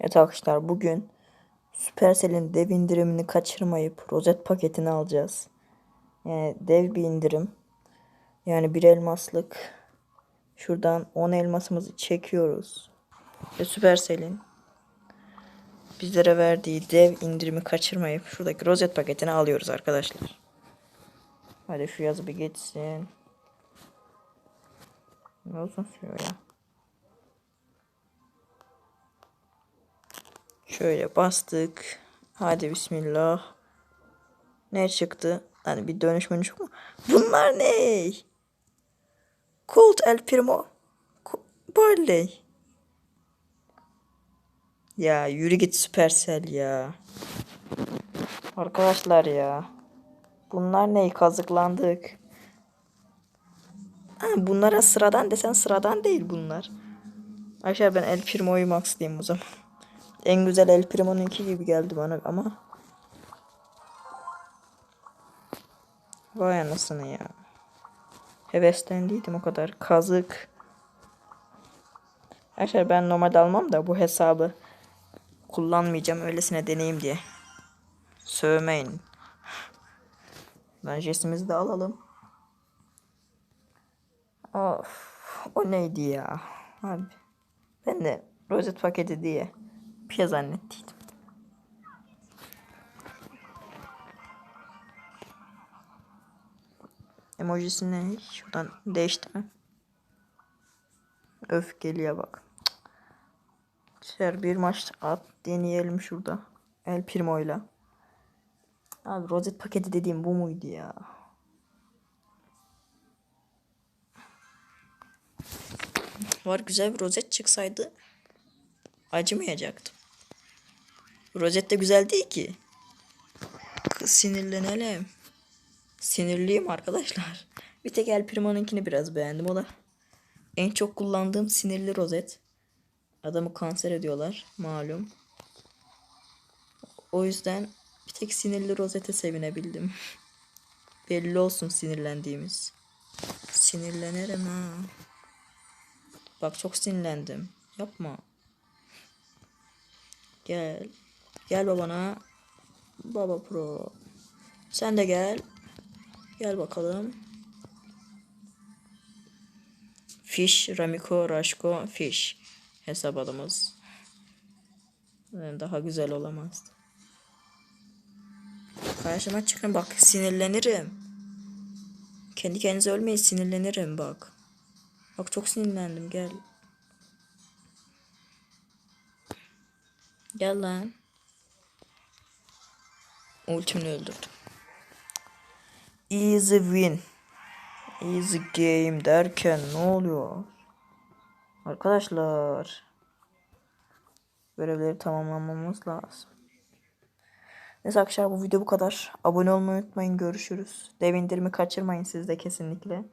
Evet arkadaşlar bugün Supercell'in dev indirimini kaçırmayıp rozet paketini alacağız. Yani dev bir indirim. Yani bir elmaslık. Şuradan 10 elmasımızı çekiyoruz. Ve Supercell'in bizlere verdiği dev indirimi kaçırmayıp şuradaki rozet paketini alıyoruz arkadaşlar. Hadi şu yazı bir geçsin. Ne olsun sürüyor ya. Şöyle bastık. Hadi bismillah. Ne çıktı? Hani bir dönüş menüş yok mu? Bunlar ne? Colt El Primo. Barley. Ya yürü git Supercell ya. Arkadaşlar ya. Bunlar ne? Kazıklandık. Ha, bunlara sıradan desen sıradan değil bunlar. Arkadaşlar ben El Primo'yu maxlayayım o zaman. En güzel El Primo'nunki gibi geldi bana ama. Vay anasını ya. Heveslendiydim o kadar. Kazık. Arkadaşlar ben normalde almam da bu hesabı kullanmayacağım öylesine deneyim diye. Sövmeyin. Lan jestimizi de alalım. Of, o neydi ya? Abi. Ben de rozet paketi diye bir şey zannettiydim. Emojisini şuradan değiştirme. Öfkeliye bak. Şer bir maç at deneyelim şurada. El Primo'yla. Abi rozet paketi dediğim bu muydu ya? Var güzel bir rozet çıksaydı acımayacaktım. Rozet de güzel değil ki. Kız sinirlenelim. Sinirliyim arkadaşlar. Bir tek El Primo'nunkini biraz beğendim. O da en çok kullandığım sinirli rozet. Adamı kanser ediyorlar malum. O yüzden bir tek sinirli rozete sevinebildim. Belli olsun sinirlendiğimiz. Sinirlenirim ha. Bak çok sinirlendim. Yapma. Gel. Gel babana. Baba pro. Sen de gel. Gel bakalım. Fish, Ramiko, Raşko, Fish. Hesap adımız. Yani Daha güzel olamazdı. Karşıma çıkın bak sinirlenirim. Kendi kendinize ölmeyin sinirlenirim bak. Bak çok sinirlendim gel. Gel lan. Ultimini öldürdüm. Easy win. Easy game derken ne oluyor? Arkadaşlar. Görevleri tamamlamamız lazım. Neyse arkadaşlar bu video bu kadar. Abone olmayı unutmayın. Görüşürüz. Dev indirimi kaçırmayın siz de kesinlikle.